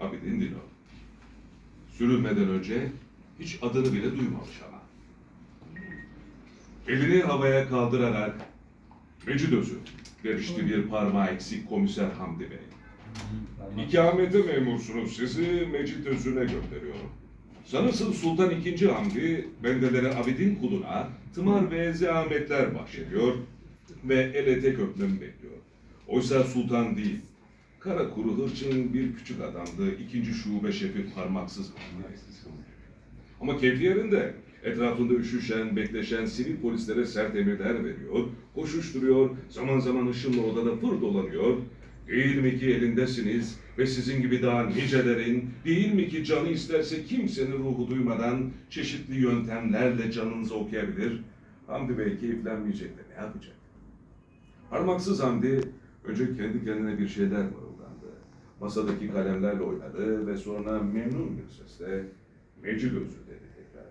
Abidin Dino. Sürülmeden önce hiç adını bile duymamış ama. Elini havaya kaldırarak Mecidöz'ü demişti bir parmağı eksik komiser Hamdi Bey. İkamete memursunuz sizi Mecidözü'ne gönderiyorum. Sanırsın Sultan II. Hamdi bendelere Abidin kuluna tımar ve zahmetler bahşediyor ve el ete öpmemi bekliyor. Oysa sultan değil, kara kuru hırçın bir küçük adamdı, ikinci şube şefi parmaksız. Ama keyfi yerinde. Etrafında üşüşen, bekleşen sivil polislere sert emirler veriyor, koşuşturuyor, zaman zaman ışınla odada fır dolanıyor. Değil mi ki elindesiniz ve sizin gibi daha nicelerin, değil mi ki canı isterse kimsenin ruhu duymadan çeşitli yöntemlerle canınızı okuyabilir. Hamdi Bey keyiflenmeyecek de ne yapacak? Parmaksız Hamdi önce kendi kendine bir şeyler mırıldandı. Masadaki kalemlerle oynadı ve sonra memnun bir sesle Mecidözü dedi tekrar.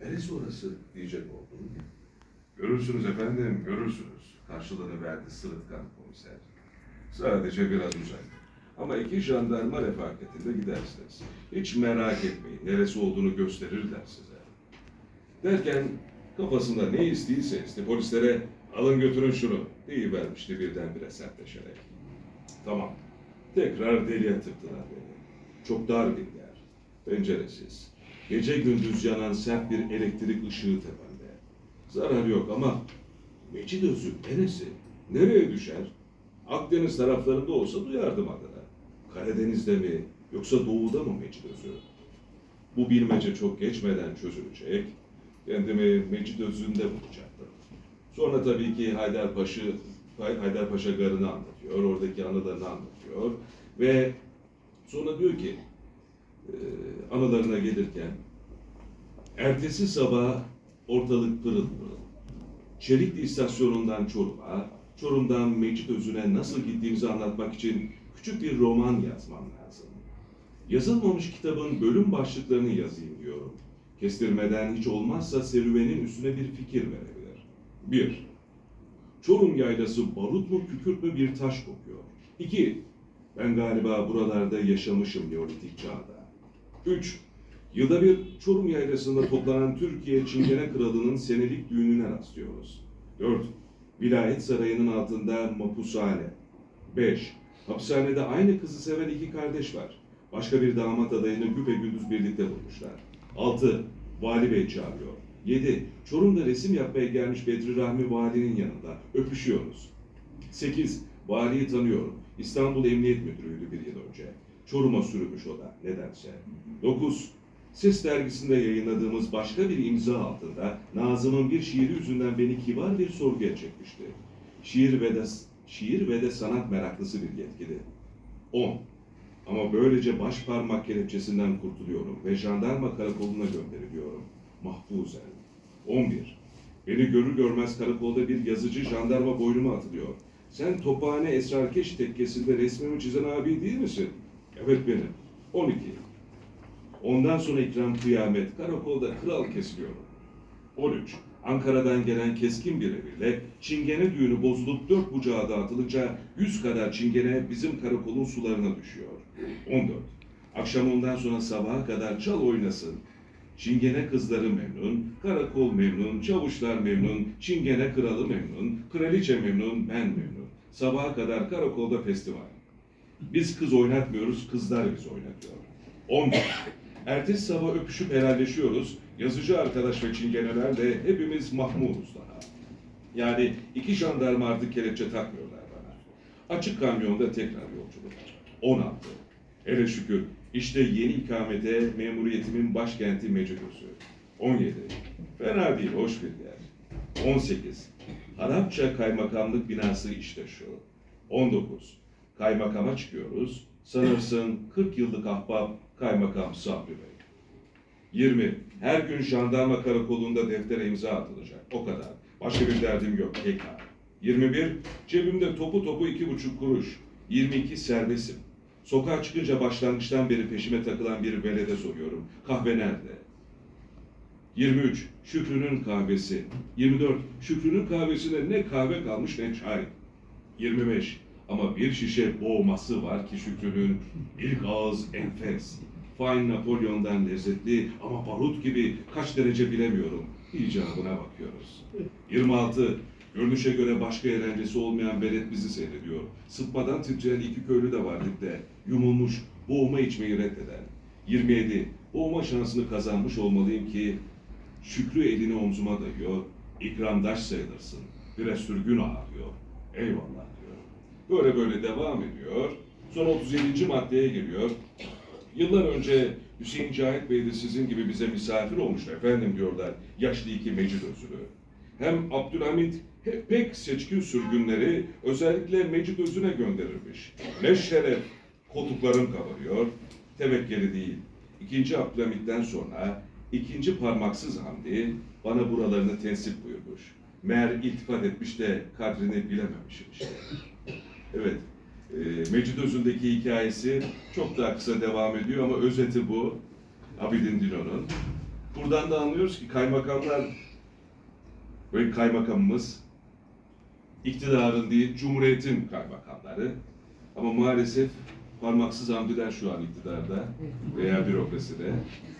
Neresi orası diyecek oldum. Görürsünüz efendim, görürsünüz. Karşılığını verdi sırıtkan komiser. Sadece biraz uzak. Ama iki jandarma refakatinde gidersiniz. Hiç merak etmeyin, neresi olduğunu gösterirler size. Derken kafasında ne istiyse iste polislere alın götürün şunu deyivermişti birdenbire sertleşerek. Tamam, tekrar deliye tıktılar beni. Çok dar bir yer, penceresiz. Gece gündüz yanan sert bir elektrik ışığı tepemde. Zarar yok ama Mecidözü neresi? Nereye düşer? Akdeniz taraflarında olsa duyardım adını. Karadeniz'de mi yoksa doğuda mı Mecidözü? Bu bilmece çok geçmeden çözülecek. Kendimi Mecidözü'nde bulacaktım. Sonra tabii ki Haydarpaşa, Haydarpaşa Garı'nı anlatıyor, oradaki anılarını anlatıyor. Ve sonra diyor ki, anılarına gelirken, ertesi sabah ortalık pırıl pırıl. Çelikli istasyonundan Çorum'a, Çorum'dan Mecidözü'ne nasıl gittiğimizi anlatmak için küçük bir roman yazmam lazım. Yazılmamış kitabın bölüm başlıklarını yazayım diyorum. Kestirmeden hiç olmazsa serüvenin üstüne bir fikir verebilir. 1. Çorum yaylası barut mu kükürt mü bir taş kokuyor. 2. Ben galiba buralarda yaşamışım Neolitik çağda. 3. Yılda bir Çorum yaylasında toplanan Türkiye Çingene Kralı'nın senelik düğününe rastlıyoruz. 4. Vilayet sarayının altında mapushane. 5. Hapishanede aynı kızı seven iki kardeş var. Başka bir damat adayını güpegündüz birlikte bulmuşlar. 6. Vali Bey çağırıyor. 7. Çorum'da resim yapmaya gelmiş Bedri Rahmi valinin yanında. Öpüşüyoruz. 8. Valiyi tanıyorum. İstanbul Emniyet Müdürü'ydü bir yıl önce. Çorum'a sürmüş o da nedense. 9. Ses dergisinde yayınladığımız başka bir imza altında Nazım'ın bir şiiri yüzünden beni kibar bir sorguya çekmişti. Şiir ve de, şiir ve de sanat meraklısı bir yetkili. 10. Ama böylece baş parmak kelepçesinden kurtuluyorum ve jandarma karakoluna gönderiliyorum. Mahfuzen. 11. Beni görür görmez karakolda bir yazıcı jandarma boynuma atılıyor. Sen Tophane Esrarkeş tekkesinde resmimi çizen abi değil misin? Evet benim. 12. Ondan sonra ikram kıyamet, karakolda kral kesiliyorum. 13. Ankara'dan gelen keskin bir emirle Çingene düğünü bozulup dört bucağa dağıtılınca yüz kadar Çingene bizim karakolun sularına düşüyor. 14. Akşam ondan sonra sabaha kadar çal oynasın. Çingene kızları memnun, karakol memnun, çavuşlar memnun, Çingene kralı memnun, kraliçe memnun, ben memnun. Sabaha kadar karakolda festival. Biz kız oynatmıyoruz, kızlar bizi oynatıyor. 15. Ertesi sabah öpüşüp helalleşiyoruz. Yazıcı arkadaş ve çingenelerle hepimiz mahmuruz daha. Yani iki jandarma artık kelepçe takmıyorlar bana. Açık kamyonda tekrar yolculuk. 16. Hele şükür işte yeni ikamete memuriyetimin başkenti Mecidözü. 17. Fena değil, hoş bir yer. 18. Arapça kaymakamlık binası işte şu. 19. Kaymakama çıkıyoruz. Sanırsın 40 yıllık ahbap kaymakam Sabri Bey. 20. Her gün jandarma karakolunda deftere imza atılacak. O kadar. Başka bir derdim yok. Tekrar. 21. Cebimde topu topu iki buçuk kuruş. 22. Serbestim. Sokağa çıkınca başlangıçtan beri peşime takılan bir velede soruyorum. Kahve nerede? 23. Şükrü'nün kahvesi. 24. Şükrü'nün kahvesinde ne kahve kalmış ne çay. 25. Ama bir şişe boğması var ki Şükrü'nün ilk ağız enfes. Fine Napolyon'dan lezzetli ama barut gibi kaç derece bilemiyorum. İcabına bakıyoruz. 26. Görünüşe göre başka eğlencesi olmayan velet bizi seyrediyor. Sıtmadan titreyen iki köylü de var dipte. Yumulmuş, boğma içmeyi reddeden. 27. Boğma şansını kazanmış olmalıyım ki Şükrü elini omzuma dayıyor. İkramdaş sayılırsın. Biraz sürgün ağırıyor. Eyvallah diyor. Böyle böyle devam ediyor. Sonra 37. maddeye geliyor. Yıllar önce Hüseyin Cahit Bey de sizin gibi bize misafir olmuştu efendim diyorlar yaşlı iki Mecid Özür'ü. Hem Abdülhamit pek seçkin sürgünleri özellikle Mecid Özü'ne gönderirmiş. Ne şeref koltuklarım kabarıyor, tevekkeli değil. İkinci Abdülhamit'ten sonra ikinci parmaksız Hamdi bana buralarını tensip buyurmuş. Meğer iltifat etmiş de kadrini bilememişim işte. Evet, e, Mecid Özü'ndeki hikayesi çok daha kısa devam ediyor ama özeti bu. Abidin Dino'nun. Buradan da anlıyoruz ki kaymakamlar ve kaymakamımız iktidarın değil, cumhuriyetin kaymakamları. Ama maalesef parmaksız Hamdi'den şu an iktidarda veya bürokraside.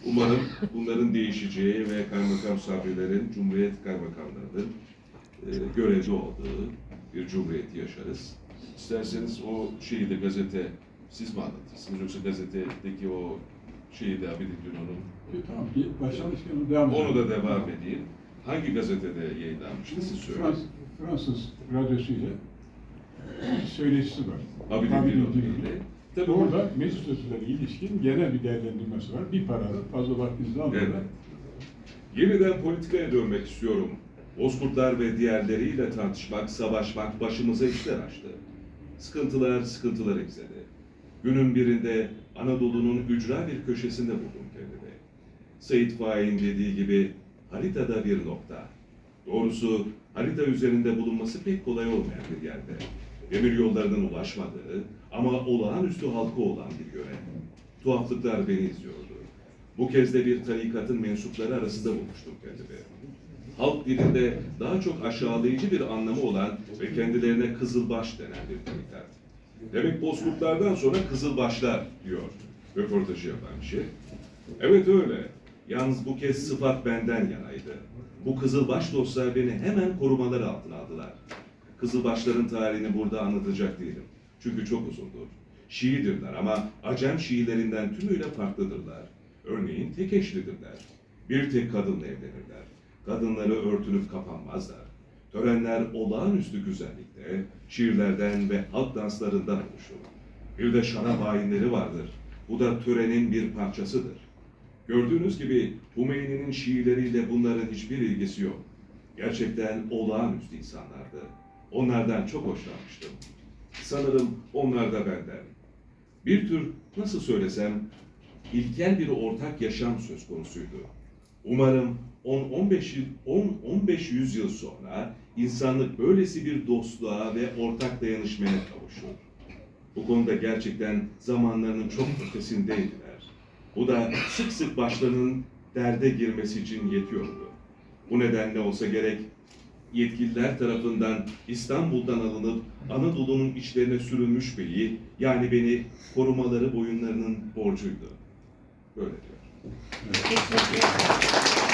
Umarım bunların değişeceği ve kaymakam sabrilerin, cumhuriyet kaymakamlarının e, görevli olduğu bir cumhuriyeti yaşarız. İsterseniz o şeyi de gazete siz mi anlatırsınız yoksa gazetedeki o şeyi de Abidin Dino'nun E, Tamam, başlamışken onu devam onu edelim. da devam edeyim. Hangi gazetede yayınlanmıştı siz söyleyin. Frans, Fransız radyosuyla söyleşisi var. Abidin ile. Tabii Orada meclis sözlerine ilişkin genel bir değerlendirmesi var. Bir parada fazla vaktinizi almadan. Evet. Yeniden politikaya dönmek istiyorum. Bozkurtlar ve diğerleriyle tartışmak, savaşmak başımıza işler açtı. Sıkıntılar sıkıntılar egzedi. Günün birinde Anadolu'nun ücra bir köşesinde buldum kendimi. Seyit Faik'in dediği gibi haritada bir nokta. Doğrusu harita üzerinde bulunması pek kolay olmayan bir yerde. Demir yollarının ulaşmadığı ama olağanüstü halkı olan bir yöre. Tuhaflıklar beni izliyordu. Bu kez de bir tarikatın mensupları arasında bulmuştum kendimi. Halk dilinde daha çok aşağılayıcı bir anlamı olan ve kendilerine kızılbaş denen bir tarikat. Demek bozkurtlardan sonra kızılbaşlar diyor röportajı yapan kişi. Evet öyle. Yalnız bu kez sıfat benden yanaydı. Bu kızılbaş dostlar beni hemen korumalar altına aldılar. Kızılbaşların tarihini burada anlatacak değilim. Çünkü çok uzundur. Şiidirler ama Acem Şiilerinden tümüyle farklıdırlar. Örneğin tek eşlidirler. Bir tek kadınla evlenirler. Kadınları örtünüp kapanmazlar. Törenler olağanüstü güzellikte, şiirlerden ve halk danslarından oluşur. Bir de şarap ayinleri vardır. Bu da törenin bir parçasıdır. Gördüğünüz gibi Hümeyni'nin şiirleriyle bunların hiçbir ilgisi yok. Gerçekten olağanüstü insanlardı. Onlardan çok hoşlanmıştım. Sanırım onlar da benden. Bir tür nasıl söylesem ilkel bir ortak yaşam söz konusuydu. Umarım 10-15 yıl 10-15 yüzyıl sonra insanlık böylesi bir dostluğa ve ortak dayanışmaya kavuşur. Bu konuda gerçekten zamanlarının çok ötesindeydiler. Bu da sık sık başlarının derde girmesi için yetiyordu. Bu nedenle olsa gerek yetkililer tarafından İstanbul'dan alınıp Anadolu'nun içlerine sürülmüş beyi, yani beni korumaları boyunlarının borcuydu. Böyle diyor. Ederim.